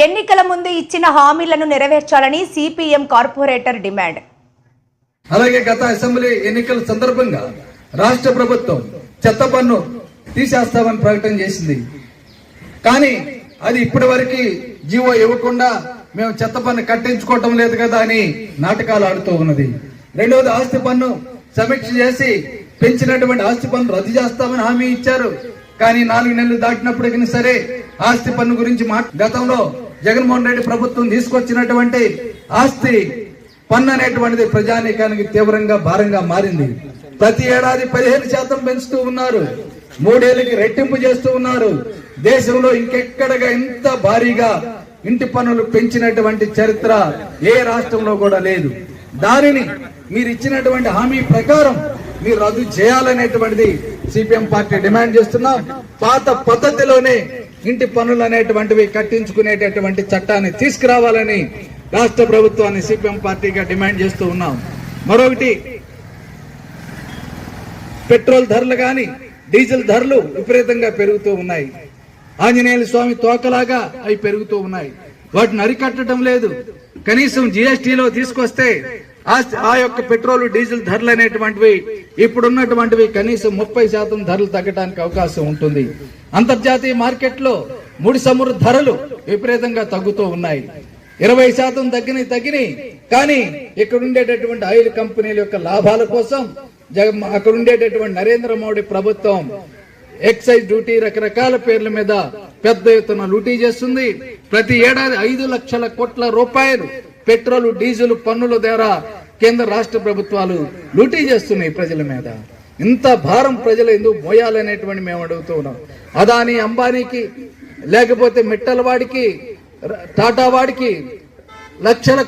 ఎన్నికల ముందు ఇచ్చిన హామీలను నెరవేర్చాలని సిపిఎం కార్పొరేటర్ డిమాండ్. అలాగే గత అసెంబ్లీ ఎన్నికల సందర్భంగా రాష్ట్ర ప్రభుత్వం చెత్త పన్ను తీసేస్తామని ప్రకటన చేసింది. కానీ అది ఇప్పటి వరకు జీవో ఇవ్వకుండా మేము చెత్త పన్ను కట్టించుకోవటం లేదు కదా అని నాటకాలు ఆడుతూ ఉన్నది. రెండవది ఆస్తి పన్ను సమీక్ష చేసి పెంచినటువంటి ఆస్తి పన్ను రద్దు చేస్తామని హామీ ఇచ్చారు. కానీ నాలుగు నెలలు దాటినప్పటికీ సరే ఆస్తి పన్ను గురించి మా గతంలో జగన్మోహన్ రెడ్డి ప్రభుత్వం తీసుకొచ్చినటువంటి ఆస్తి పన్ను అనేటువంటిది ప్రజానీకానికి తీవ్రంగా భారంగా మారింది. ప్రతి ఏడాది పదిహేను శాతం పెంచుతూ ఉన్నారు. మూడేళ్ళకి రెట్టింపు చేస్తూ ఉన్నారు. దేశంలో ఇంకెక్కడగా ఇంత భారీగా ఇంటి పన్నులు పెంచినటువంటి చరిత్ర ఏ రాష్ట్రంలో కూడా లేదు. దానిని మీరు ఇచ్చినటువంటి హామీ ప్రకారం మీరు రద్దు చేయాలనేటువంటిది సిపిఎం పార్టీ డిమాండ్ చేస్తున్నాం పాత పద్ధతిలోనే ఇంటి పనులు అనేటువంటివి కట్టించుకునేటటువంటి చట్టాన్ని తీసుకురావాలని రాష్ట్ర ప్రభుత్వాన్ని సిపిఎం పార్టీగా డిమాండ్ చేస్తూ ఉన్నాం. మరొకటి పెట్రోల్ ధరలు కానీ డీజిల్ ధరలు విపరీతంగా పెరుగుతూ ఉన్నాయి. ఆంజనేయుల స్వామి తోకలాగా అవి పెరుగుతూ ఉన్నాయి. వాటిని అరికట్టడం లేదు. కనీసం జిఎస్టీలో తీసుకొస్తే ఆ- యొక్క పెట్రోల్ డీజిల్ ధరలు అనేటువంటివి ఇప్పుడున్నటువంటివి కనీసం ముప్పై శాతం ధరలు తగ్గడానికి అవకాశం ఉంటుంది. అంతర్జాతీయ మార్కెట్లో ముడి సమురు ధరలు విపరీతంగా తగ్గుతూ ఉన్నాయి. ఇరవై శాతం తగ్గినాయి తగ్గినాయి కానీ ఇక్కడ ఉండేటటువంటి ఆయిల్ కంపెనీల యొక్క లాభాల కోసం జగన్ అక్కడ ఉండేటటువంటి నరేంద్ర మోడీ ప్రభుత్వం ఎక్సైజ్ డ్యూటీ రకరకాల పేర్ల మీద పెద్ద ఎత్తున లూటీ చేస్తుంది. ప్రతి ఏడాది ఐదు లక్షల కోట్ల రూపాయలు పెట్రోల్ డీజిల్ పన్నుల ద్వారా కేంద్ర రాష్ట్ర ప్రభుత్వాలు లూటీ చేస్తున్నాయి ప్రజల మీద. ఇంత భారం ప్రజలు ఎందుకు మోయాలనేటువంటి మేము అడుగుతూ ఉన్నాం. అదాని అంబానీకి లేకపోతే మిట్టల వాడికి టాటా వాడికి లక్షల